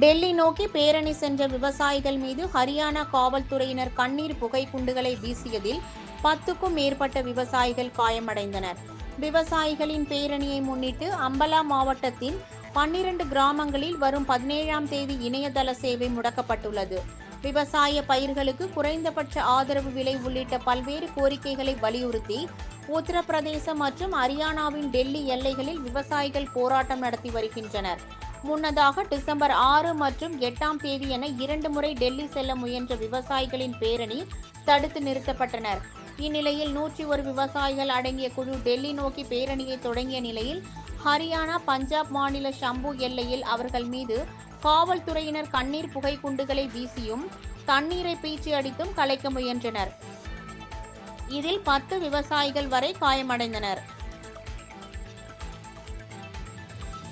டெல்லி நோக்கி பேரணி சென்ற விவசாயிகள் மீது ஹரியானா காவல்துறையினர் கண்ணீர் புகை குண்டுகளை வீசியதில் பத்துக்கும் மேற்பட்ட விவசாயிகள் காயமடைந்தனர். விவசாயிகளின் பேரணியை முன்னிட்டு அம்பலா மாவட்டத்தின் பன்னிரண்டு கிராமங்களில் வரும் பதினேழாம் தேதி இணையதள சேவை முடக்கப்பட்டுள்ளது. விவசாய பயிர்களுக்கு குறைந்தபட்ச ஆதரவு விலை உள்ளிட்ட பல்வேறு கோரிக்கைகளை வலியுறுத்தி உத்தரப்பிரதேசம் மற்றும் ஹரியானாவின் டெல்லி எல்லைகளில் விவசாயிகள் போராட்டம் நடத்தி வருகின்றனர். முன்னதாக டிசம்பர் ஆறு மற்றும் எட்டாம் தேதி என இரண்டு முறை டெல்லி செல்ல முயன்ற விவசாயிகளின் பேரணி தடுத்து நிறுத்தப்பட்டனர். இந்நிலையில் நூற்றி ஒரு விவசாயிகள் அடங்கிய குழு டெல்லி நோக்கி பேரணியை தொடங்கிய நிலையில் ஹரியானா பஞ்சாப் மாநில ஷம்பு எல்லையில் அவர்கள் மீது காவல்துறையினர் கண்ணீர் புகை குண்டுகளை வீசியும் தண்ணீரை பீச்சி அடித்தும் கலைக்க முயன்றனர். இதில் பத்து விவசாயிகள் வரை காயமடைந்தனர்.